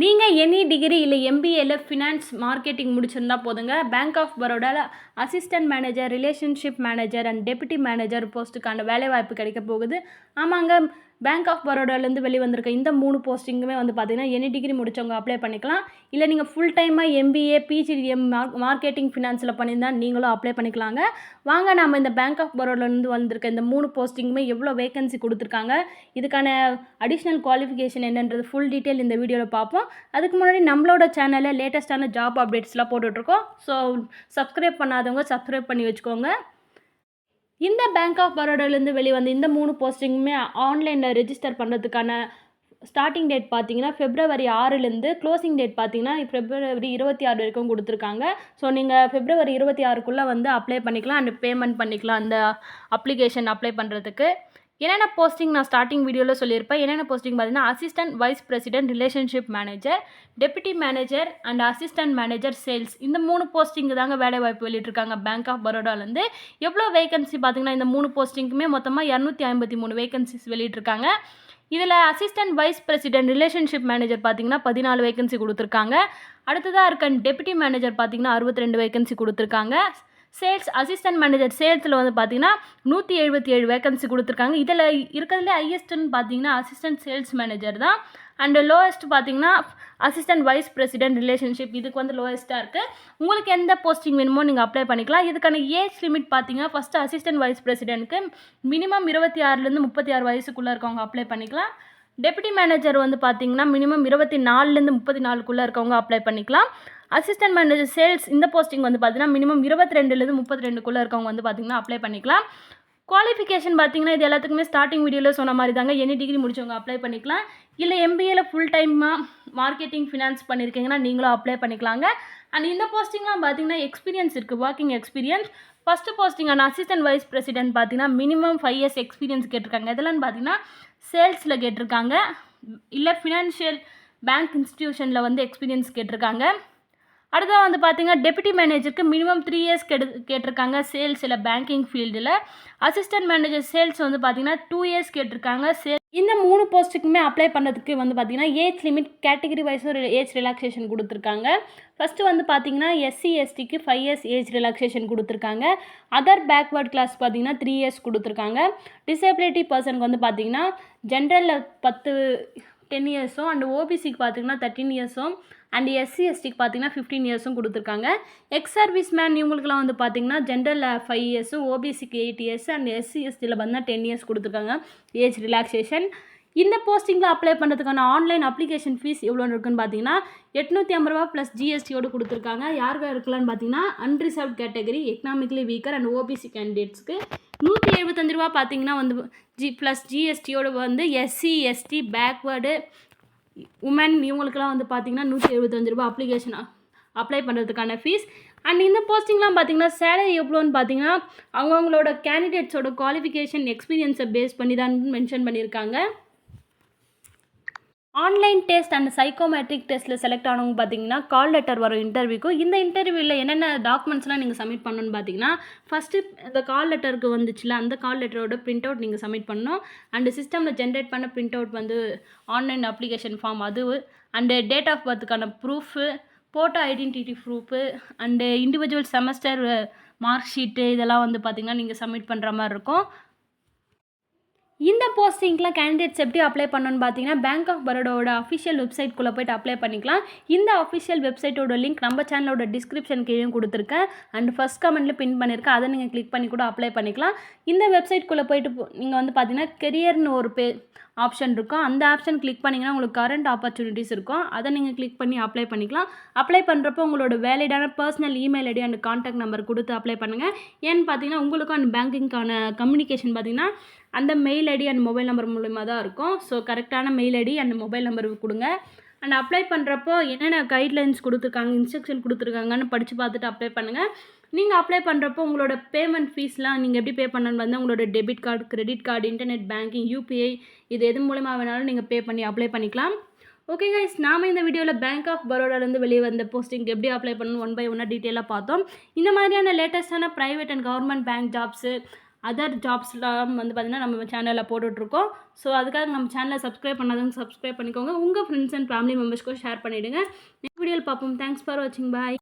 நீங்கள் any degree இல்லை எம்பிஏல finance marketing முடிச்சிருந்தா போதுங்க. Bank of பரோடாவில் assistant manager relationship manager and deputy manager போஸ்ட்டுக்கான வேலைவாய்ப்பு கிடைக்க போகுது. ஆமாங்க. பேங்க் ஆஃப் பரோடாலேருந்து வெளியே வந்திருக்க இந்த மூணு போஸ்டிங்குமே வந்து பார்த்திங்கன்னா எனி டிகிரி முடித்தவங்க அப்ளை பண்ணிக்கலாம். இல்லை நீங்கள் ஃபுல் டைமாக எம்பிஏ பிஜிடிஎம் மார்க்கெட்டிங் ஃபினான்ஸில் பண்ணியிருந்தால் நீங்களும் அப்ளை பண்ணிக்கலாங்க. வாங்க நம்ம இந்த பேங்க் ஆஃப் பரோடாலேருந்து வந்திருக்க இந்த மூணு போஸ்டிங்குமே எவ்வளோ வேகன்சி கொடுத்துருக்காங்க. இதுக்கான அடிஷ்னல் குவாலிஃபிகேஷன் என்னன்றது ஃபுல் டீட்டெயில் இந்த வீடியோவில் பார்ப்போம். அதுக்கு முன்னாடி நம்மளோட சேனலில் லேட்டஸ்ட்டான ஜாப் அப்டேட்ஸ்லாம் போட்டுட்ருக்கோம். ஸோ சப்ஸ்கிரைப் பண்ணாதவங்க சப்ஸ்கிரைப் பண்ணி வச்சுக்கோங்க. இந்த பேங்க் ஆஃப் பரோடாலேருந்து வெளிவந்த இந்த மூணு போஸ்டிங்குமே ஆன்லைனில் ரெஜிஸ்டர் பண்ணுறதுக்கான ஸ்டார்டிங் டேட் பார்த்தீங்கன்னா ஃபெப்ரவரி ஆறுலேருந்து க்ளோசிங் டேட் பார்த்தீங்கன்னா ஃபெப்ரவரி இருபத்தி ஆறு வரைக்கும் கொடுத்துருக்காங்க. ஸோ நீங்கள் ஃபெப்ரவரி இருபத்தி ஆறுக்குள்ளே வந்து அப்ளை பண்ணிக்கலாம். அண்ட் பேமெண்ட் பண்ணிக்கலாம் அந்த அப்ளிகேஷன் அப்ளை பண்ணுறதுக்கு என்னென்ன போஸ்டிங் நான் ஸ்டார்டிங் வீடியோவில் சொல்லியிருப்பேன்? என்னென்ன போஸ்டிங் பார்த்தீங்கன்னா assistant vice president relationship manager deputy manager and assistant manager sales இந்த மூணு போஸ்டிங்கு தாங்க வேலை வாய்ப்பு வெளியிட்டிருக்காங்க. பேங்க் ஆஃப் பரோடாலேருந்து எவ்வளோ வேகன்சி பார்த்தீங்கன்னா இந்த மூணு போஸ்டிங்க்குமே மொத்தமாக இரநூத்தி ஐம்பத்தி மூணு வேகன்சிஸ் வெளியிட்டிருக்காங்க. இதில் assistant vice president relationship manager பார்த்தீங்கன்னா பதினாலு வேகன்சி கொடுத்துருக்காங்க. அடுத்ததாக இருக்க டெப்யூட்டி மேனேஜர் பார்த்தீங்கன்னா அறுபத்தி ரெண்டு வேகன்சி கொடுத்துருக்காங்க. சேல்ஸ் அசிஸ்டன்ட் மேனேஜர் சேல்ஸில் வந்து பார்த்தீங்கன்னா நூற்றி எழுபத்தி ஏழு வேகன்சி கொடுத்துருக்காங்க. இதில் இருக்கிறதுலே ஹையஸ்ட்டுன்னு பார்த்தீங்கன்னா அசிஸ்டன்ட் சேல்ஸ் மேனேஜர் தான். அண்டு லோவஸ்ட் பார்த்தீங்கன்னா அசிஸ்டன்ட் வைஸ் பிரசிடென்ட் ரிலேஷன்ஷிப் இதுக்கு வந்து லோவஸ்ட்டாக இருக்குது உங்களுக்கு எந்த போஸ்டிங் வேணுமோ நீங்கள் அப்ளை பண்ணிக்கலாம். இதுக்கான ஏஜ் லிமிட் பார்த்தீங்கன்னா ஃபஸ்ட்டு அசிஸ்டன்ட் வைஸ் பிரசிடென்ட்க்கு மினிமம் இருபத்தி ஆறுலேருந்து முப்பத்தி ஆறு வயசுக்குள்ளே இருக்கவங்க அப்ளை பண்ணிக்கலாம். டெப்யூட்டி மேனேஜர் வந்து பார்த்தீங்கன்னா மினிமம் இருபத்தி நாலுலேருந்து முப்பத்தி நாலுக்குள்ளே இருக்கவங்க அப்ளை பண்ணிக்கலாம். அசிஸ்டன்ட் மேனேஜர் சேல்ஸ் இந்த போஸ்டிங் வந்து பார்த்தீங்கன்னா மினிமம் இருபத்தி ரெண்டுலேருந்து முப்பத்தி ரெண்டுக்குள்ளே இருக்கவங்க வந்து பார்த்தீங்கன்னா அப்ளை பண்ணிக்கலாம். குவாலிஃபிகேஷன் பார்த்தீங்கன்னா இது எல்லாத்துக்குமே ஸ்டார்டிங் வீடியோவில் சொன்ன மாதிரி தாங்க எனி டிகிரி முடிச்சவங்க அப்ளை பண்ணிக்கலாம். இல்லை எம்பிஏல ஃபுல் டைமாக மார்க்கெட்டிங் ஃபினான்ஸ் பண்ணியிருக்கீங்கன்னா நீங்களும் அப்ளை பண்ணிக்கலாங்க. அண்ட் இந்த போஸ்டிங்லாம் பார்த்தீங்கன்னா எக்ஸ்பீரியன்ஸ் இருக்குது working experience first posting and assistant vice president பார்த்தீங்கன்னா மினிமம் ஃபைவ் இயர்ஸ் எக்ஸ்பீரியன்ஸ் கேட்டிருக்காங்க. இதெல்லாம் பார்த்தீங்கன்னா சேல்ஸில் கேட்டிருக்காங்க. இல்லை ஃபினான்ஷியல் பேங்க் இன்ஸ்டிடியூஷனில் வந்து எக்ஸ்பீரியன்ஸ் கேட்டிருக்காங்க. அடுத்த வந்து பார்த்தீங்கன்னா டெப்யூட்டி மேனேஜருக்கு மினிமம் த்ரீ இயர்ஸ் கெடு கேட்டிருக்காங்க சேல்ஸில் பேங்கிங் ஃபீல்டில் அசிஸ்டன்ட் மேனேஜர் சேல்ஸ் வந்து பார்த்தீங்கன்னா டூ இயர்ஸ் கேட்டிருக்காங்க. சேல் இந்த மூணு போஸ்ட்டுக்குமே அப்ளை பண்ணுறதுக்கு வந்து பார்த்திங்கன்னா ஏஜ் லிமிட் கேட்டகரி வைஸும் ஏஜ் ரிலாக்ஸேஷன் கொடுத்துருக்காங்க. ஃபஸ்ட்டு வந்து பார்த்தீங்கன்னா எஸ்சி எஸ்டிக்கு ஃபைவ் இயர்ஸ் ஏஜ் ரிலாக்ஸேஷன் கொடுத்துருக்காங்க. அதர் பேக்வேர்ட் கிளாஸ் பார்த்தீங்கன்னா த்ரீ இயர்ஸ் கொடுத்துருக்காங்க. டிசபிலிட்டி பர்சனுக்கு வந்து பார்த்தீங்கன்னா ஜென்ரலில் பத்து டென் இயர்ஸும் அண்ட் ஓபிசிக்கு பார்த்தீங்கன்னா தேர்ட்டின் இயர்ஸும் அண்ட் எஸ்சி எஸ்டிக்கு பார்த்தீங்கன்னா ஃபிஃப்டீன் இயர்ஸும் கொடுத்துருக்காங்க. எக்ஸ் சர்வீஸ் மேன் இவங்களுக்குலாம் வந்து பார்த்தீங்கன்னா ஜென்ரலில் ஃபைவ் இயர்ஸும் ஓபிசிக்கு எயிட் இயர்ஸ் அண்ட் எஸ்சி எஸ்டியில் பார்த்தீங்கன்னா டென் இயர்ஸ் கொடுத்துருக்காங்க. ஏஜ் ரிலாக்ஸேஷன் இந்த போஸ்டிங்கில் அப்ளை பண்ணுறதுக்கான ஆன்லைன் அப்ளிகேஷன் ஃபீஸ் எவ்வளோ இருக்குன்னு பார்த்தீங்கன்னா எட்நூற்றி ஐம்பது ரூபா ப்ளஸ் ஜிஎஸ்டியோடு கொடுத்துருக்காங்க. யாருக்கு இருக்கலாம்னு பார்த்தீங்கன்னா unreserved category economically weaker and OBC கேண்டிடேட்ஸ்க்கு நூற்றி எழுபத்தஞ்சு ரூபா பார்த்தீங்கன்னா வந்து ஜி ப்ளஸ் ஜிஎஸ்டியோடு வந்து எஸ்சி எஸ்டி பேக்வேர்டு உமன் இவங்களுக்குலாம் வந்து பார்த்தீங்கன்னா நூற்றி எழுபத்தஞ்சு ரூபா அப்ளிகேஷன் அப்ளை பண்ணுறதுக்கான ஃபீஸ் அண்ட் இந்த போஸ்டிங்லாம் பார்த்தீங்கன்னா சேலரி எவ்வளோன்னு பார்த்தீங்கன்னா அவங்கவுங்களோட கேண்டிடேட்ஸோட குவாலிஃபிகேஷன் எக்ஸ்பீரியன்ஸை பேஸ் பண்ணி தான் மென்ஷன் பண்ணியிருக்காங்க. ஆன்லைன் டெஸ்ட் அண்ட் சைக்கோமெட்ரிக் டெஸ்ட்டில் செலக்ட் ஆனவங்க பார்த்தீங்கன்னா கால் லெட்டர் வரும் இன்டர்வியூக்கு இந்த இன்டர்வியூவில் என்னென்ன டாக்குமெண்ட்ஸ்லாம் நீங்கள் சப்மிட் பண்ணணும்னு பார்த்தீங்கன்னா ஃபஸ்ட்டு இந்த கால் லெட்டருக்கு வந்துச்சுல அந்த கால் லெட்டரோட பிரிண்ட் அவுட் நீங்கள் சப்மிட் பண்ணணும். அண்டு சிஸ்டமில் ஜென்ரேட் பண்ண பிரிண்ட் அவுட் வந்து ஆன்லைன் அப்ளிகேஷன் ஃபார்ம் அது. And date of பர்த்துக்கான proof photo identity proof and individual semester mark sheet இதெல்லாம் வந்து பார்த்திங்கன்னா நீங்கள் சப்மிட் பண்ணுற மாதிரி இருக்கும். இந்த போஸ்டிங்க்கெலாம் கேண்டிடேட்ஸ் எப்படி அப்ளை பண்ணணும்னு பார்த்தீங்கன்னா பேங்க் ஆஃப் பரோடாவோட அஃபிஷியல் வெப்சைட்குள்ளே போய்ட்டு அப்ளை பண்ணிக்கலாம். இந்த அஃபிஷியல் வெப்சைட்டோட லிங்க் நம்ம சேனலோட டிஸ்கிரிப்ஷன் கீழே கொடுத்துருக்கேன். அண்ட் ஃபஸ்ட் கமெண்ட்டில் பின் பண்ணியிருக்கேன். அதை நீங்கள் கிளிக் பண்ணி கூட அப்ளை பண்ணிக்கலாம். இந்த வெப்சைட்குள்ளே போயிட்டு நீங்கள் வந்து பார்த்தீங்கன்னா கெரியர்னு ஒரு பே ஆப்ஷன் இருக்கும். அந்த ஆப்ஷன் கிளிக் பண்ணிங்கன்னா உங்களுக்கு கரண்ட் ஆப்பர்ச்சுனிட்டிஸ் இருக்கும். அதை நீங்கள் கிளிக் பண்ணி அப்ளை பண்ணிக்கலாம். அப்ளை பண்ணுறப்போ உங்களோட வேலிடான personal email ID and contact number கொடுத்து அப்ளை பண்ணுங்கள் ஏன்னு பார்த்தீங்கன்னா உங்களுக்கும் அந்த பேங்கிங்க்கான கம்யூனிகேஷன் பார்த்தீங்கன்னா அந்த mail ID and mobile number மூலிமா தான் இருக்கும். ஸோ கரெக்டான mail ID and mobile number கொடுங்க. அண்ட் அப்ளை பண்ணுறப்போ என்னென்ன கைட்லைன்ஸ் கொடுத்துருக்காங்க இன்ஸ்ட்ரக்ஷன் கொடுத்துருக்காங்கன்னு படித்து பார்த்துட்டு அப்ளை பண்ணுங்கள் நீங்கள் அப்ளை பண்ணுறப்போ உங்களோட பேமெண்ட் ஃபீஸ்லாம் நீங்கள் எப்படி பே பண்ணணும்னு வந்து உங்களோட debit card credit card internet banking UPI இது எது மூலமாக வேணாலும் நீங்கள் பே பண்ணி அப்ளை பண்ணிக்கலாம். ஓகே கைஸ் நாம இந்த வீடியோவில் பேங்க் ஆஃப் பரோடாலேருந்து வெளியே வந்த போஸ்டிங் எப்படி அப்ளை பண்ணணும் ஒன் பை ஒன்னாக டீட்டெயிலாக பார்த்தோம். இந்த மாதிரியான லேட்டஸ்ட்டான private and government bank jobs other ஜாப்ஸ்லாம் வந்து பார்த்திங்கன்னா நம்ம சேனலில் போட்டுட்ருக்கோம். ஸோ அதுக்காக நம்ம சேனலை சப்ஸ்கிரைப் பண்ணாதவங்க சப்ஸ்கிரைப் பண்ணிக்கோங்க. உங்கள் ஃப்ரெண்ட்ஸ் அண்ட் ஃபேமிலி மெம்பர்ஸ்க்கும் ஷேர் பண்ணிவிடுங்க நெக்ஸ்ட் வீடியோவில் பார்ப்போம். தேங்க்ஸ் ஃபார் வாட்சிங் பாய்